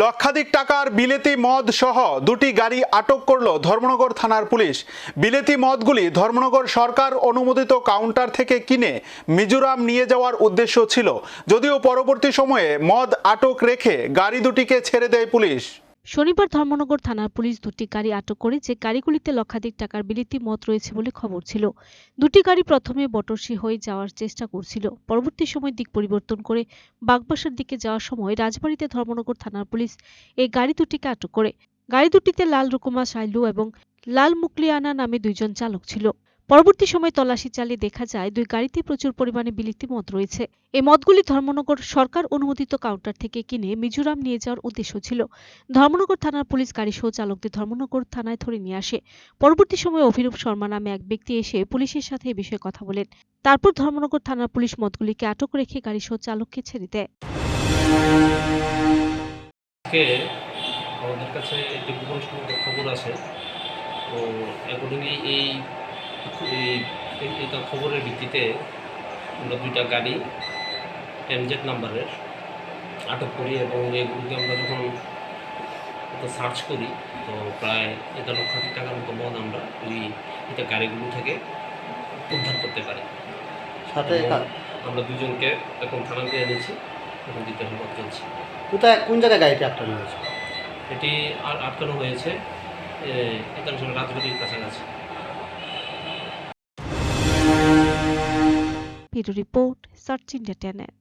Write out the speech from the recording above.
লক্ষাধিক টাকার বিলেতি মদ সহ দুটি গাড়ি আটক করল ধর্মনগর থানার পুলিশ। বিলেতি মদগুলি ধর্মনগর সরকার অনুমোদিত কাউন্টার থেকে কিনে মিজোরাম নিয়ে যাওয়ার উদ্দেশ্য ছিল। যদিও পরবর্তী সময়ে মদ আটক রেখে গাড়ি দুটিকে ছেড়ে দেয় পুলিশ। শনিবার ধর্মনগর থানার পুলিশ দুটি গাড়ি আটক করে যে গাড়িগুলিতে লক্ষাধিক টাকার বিলিতি মদ রয়েছে বলে খবর ছিল। দুটি গাড়ি প্রথমে বটরসি হয়ে যাওয়ার চেষ্টা করছিল। পরবর্তী সময় দিক পরিবর্তন করে বাগবাসার দিকে যাওয়ার সময় রাজবাড়িতে ধর্মনগর থানার পুলিশ এই গাড়ি দুটিকে আটক করে। গাড়ি দুটিতে লাল রুকুমা সাইলু এবং লাল মুকলিয়ানা নামে দুইজন চালক ছিল। পরবর্তী সময় তল্লাশি চালিয়ে দেখা যায়, দুই গাড়িতে প্রচুর পরিমাণে বিলিতি মদ রয়েছে। এই মদগুলি ধর্মনগর সরকার অনুমোদিত কাউন্টার থেকে কিনে মিজোরাম নিয়ে যাওয়ার উদ্দেশ্য ছিল। ধর্মনগর থানার পুলিশ গাড়ি সহ চালকদের ধর্মনগর থানায় ধরে নিয়ে আসে। পরবর্তী সময়ে অভিরূপ শর্মা নামে এক ব্যক্তি এসে পুলিশের সাথে এ বিষয়ে কথা বলেন। তারপর ধর্মনগর থানার পুলিশ মদগুলিকে আটক রেখে গাড়ি সহ চালককে ছেড়ে দেয়। আমাদের কাছে একটি গোপন খবর আছে। তো অ্যাকর্ডিংলি এই- এটা খবরের ভিত্তিতে আমরা দুইটা গাড়ি এমজেড নাম্বারের আটক করি এবং এগুলোকে আমরা যখন সার্চ করি তো প্রায় এটা লক্ষাধিক টাকার মতো মদ আমরা ওই এটা গাড়িগুলো থেকে উদ্ধার করতে পারি। সাথে আমরা দুজনকে এখন থানাতে এনেছি এখন জিজ্ঞাসাবাদ চলছে কোথায় কোন জায়গায় গাড়িটা আটকানো হয়েছে? এটি আর আটকানো হয়েছে এখানে রাজবাড়ির কাছাকাছি। to report search in the tenant.